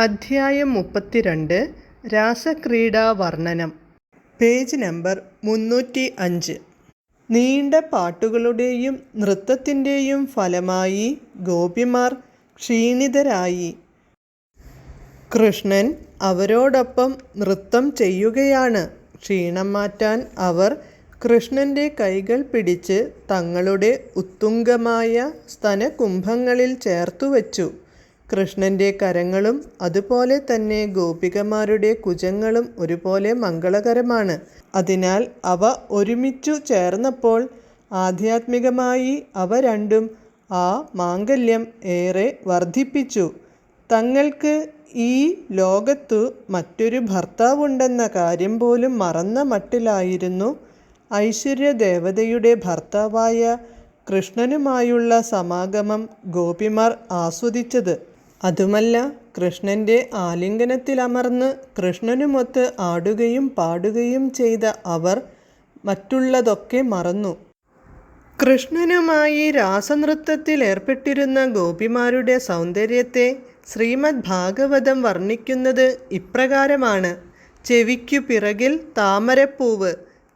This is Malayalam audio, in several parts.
അധ്യായം മുപ്പത്തിരണ്ട് രാസക്രീഡാ വർണനം പേജ് നമ്പർ മുന്നൂറ്റി അഞ്ച് നീണ്ട പാട്ടുകളുടെയും നൃത്തത്തിന്റെയും ഫലമായി ഗോപിമാർ ക്ഷീണിതരായി. കൃഷ്ണൻ അവരോടൊപ്പം നൃത്തം ചെയ്യുകയാണ്. ക്ഷീണം മാറ്റാൻ അവർ കൃഷ്ണന്റെ കൈകൾ പിടിച്ച് തങ്ങളുടെ ഉത്തുംഗമായ സ്തനകുംഭങ്ങളിൽ ചേർത്തുവച്ചു. കൃഷ്ണന്റെ കരങ്ങളും അതുപോലെ തന്നെ ഗോപികമാരുടെ കുജങ്ങളും ഒരുപോലെ മംഗളകരമാണ്. അതിനാൽ അവ ഒരുമിച്ചു ചേർന്നപ്പോൾ ആധ്യാത്മികമായി അവ രണ്ടും ആ മാംഗല്യം ഏറെ വർദ്ധിപ്പിച്ചു. തങ്ങൾക്ക് ഈ ലോകത്തു മറ്റൊരു ഭർത്താവുണ്ടെന്ന കാര്യം പോലും മറന്ന മട്ടിലായിരുന്നു ഐശ്വര്യദേവതയുടെ ഭർത്താവായ കൃഷ്ണനുമായുള്ള സമാഗമം ഗോപിമാർ ആസ്വദിച്ചത്. അതുമല്ല കൃഷ്ണന്റെ ആലിംഗനത്തിലമർന്ന് കൃഷ്ണനുമൊത്ത് ആടുകയും പാടുകയും ചെയ്ത അവർ മറ്റുള്ളതൊക്കെ മറന്നു. കൃഷ്ണനുമായി രാസനൃത്തത്തിൽ ഏർപ്പെട്ടിരുന്ന ഗോപിമാരുടെ സൗന്ദര്യത്തെ ശ്രീമദ് ഭാഗവതം വർണിക്കുന്നത് ഇപ്രകാരമാണ്. ചെവിക്കു പിറകിൽ താമരപ്പൂവ്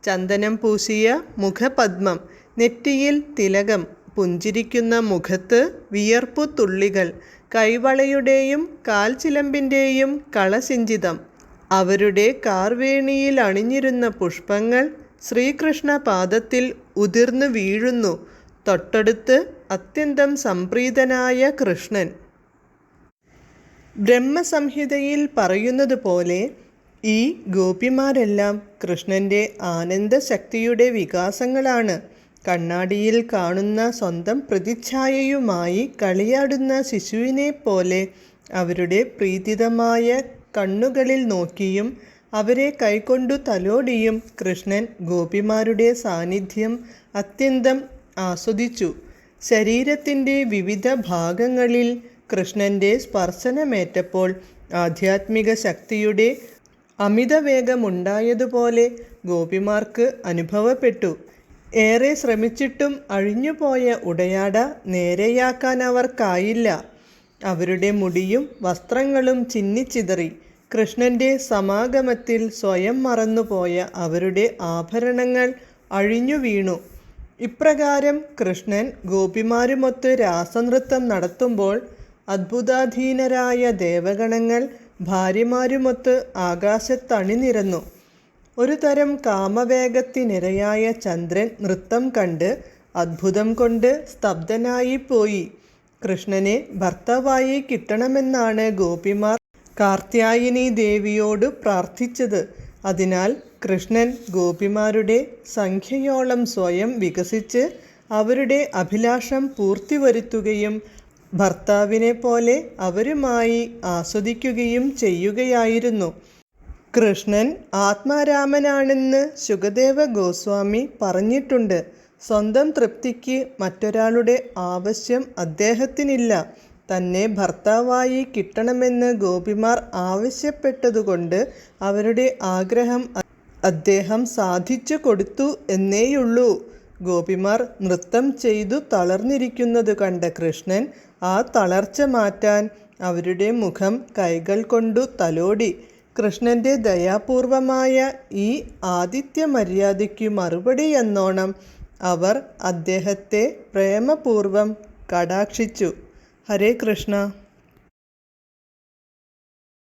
ചന്ദനം പൂശിയ മുഖപദ്മം നെറ്റിയിൽ തിലകം പുഞ്ചിരിക്കുന്ന മുഖത്ത് വിയർപ്പു തുള്ളികൾ കൈവളയുടെയും കാൽച്ചിലമ്പിന്റെയും കളസിഞ്ചിതം അവരുടെ കാർവേണിയിൽ അണിഞ്ഞിരുന്ന പുഷ്പങ്ങൾ ശ്രീകൃഷ്ണപാദത്തിൽ ഉതിർന്നു വീഴുന്നു. തൊട്ടടുത്ത് അത്യന്തം സംപ്രീതനായ കൃഷ്ണൻ. ബ്രഹ്മസംഹിതയിൽ പറയുന്നത് പോലെ ഈ ഗോപിമാരെല്ലാം കൃഷ്ണന്റെ ആനന്ദശക്തിയുടെ വികാസങ്ങളാണ്. കണ്ണാടിയിൽ കാണുന്ന സ്വന്തം പ്രതിച്ഛായയുമായി കളിയാടുന്ന ശിശുവിനെ പോലെ അവരുടെ പ്രീതിതമായ കണ്ണുകളിൽ നോക്കിയും അവരെ കൈകൊണ്ടു തലോടിയും കൃഷ്ണൻ ഗോപിമാരുടെ സാന്നിധ്യം അത്യന്തം ആസ്വദിച്ചു. ശരീരത്തിന്റെ വിവിധ ഭാഗങ്ങളിൽ കൃഷ്ണന്റെ സ്പർശനമേറ്റപ്പോൾ ആധ്യാത്മിക ശക്തിയുടെ അമിതവേഗമുണ്ടായതുപോലെ ഗോപിമാർക്ക് അനുഭവപ്പെട്ടു. ഏറെ ശ്രമിച്ചിട്ടും അഴിഞ്ഞുപോയ ഉടയാട നേരെയാക്കാൻ അവർക്കായില്ല അവരുടെ മുടിയും വസ്ത്രങ്ങളും ചിന്നിച്ചിതറി. കൃഷ്ണന്റെ സമാഗമത്തിൽ സ്വയം മറന്നുപോയ അവരുടെ ആഭരണങ്ങൾ അഴിഞ്ഞു വീണു. ഇപ്രകാരം കൃഷ്ണൻ ഗോപിമാരുമൊത്ത് രാസനൃത്തം നടത്തുമ്പോൾ അത്ഭുതാധീനരായ ദേവഗണങ്ങൾ ഭാര്യമാരുമൊത്ത് ആകാശത്തണിനിരന്നു. ഒരു തരം കാമവേഗത്തിനിരയായ ചന്ദ്രൻ നൃത്തം കണ്ട് അത്ഭുതം കൊണ്ട് സ്തബ്ധനായി പോയി. കൃഷ്ണനെ ഭർത്താവായി കിട്ടണമെന്നാണ് ഗോപിമാർ കാർത്യായനി ദേവിയോട് പ്രാർത്ഥിച്ചത്. അതിനാൽ കൃഷ്ണൻ ഗോപിമാരുടെ സംഖ്യയോളം സ്വയം വികസിച്ച് അവരുടെ അഭിലാഷം പൂർത്തിവരുത്തുകയും ഭർത്താവിനെ പോലെ അവരുമായി ആസ്വദിക്കുകയും ചെയ്യുകയായിരുന്നു. കൃഷ്ണൻ ആത്മാരാമനാണെന്ന് സുഖദേവ ഗോസ്വാമി പറഞ്ഞിട്ടുണ്ട്. സ്വന്തം തൃപ്തിക്ക് മറ്റൊരാളുടെ ആവശ്യം അദ്ദേഹത്തിനില്ല. തന്നെ ഭർത്താവായി കിട്ടണമെന്ന് ഗോപിമാർ ആവശ്യപ്പെട്ടതുകൊണ്ട് അവരുടെ ആഗ്രഹം അദ്ദേഹം സാധിച്ചു കൊടുത്തു എന്നേയുള്ളൂ. ഗോപിമാർ നൃത്തം ചെയ്തു തളർന്നിരിക്കുന്നത് കണ്ട കൃഷ്ണൻ ആ തളർച്ച മാറ്റാൻ അവരുടെ മുഖം കൈകൾ കൊണ്ടു തലോടി. കൃഷ്ണന്റെ ദയാപൂർവമായ ഈ ആതിഥ്യ മര്യാദയ്ക്കു മറുപടി എന്നോണം അവർ അദ്ദേഹത്തെ പ്രേമപൂർവം കടാക്ഷിച്ചു. ഹരേ കൃഷ്ണ.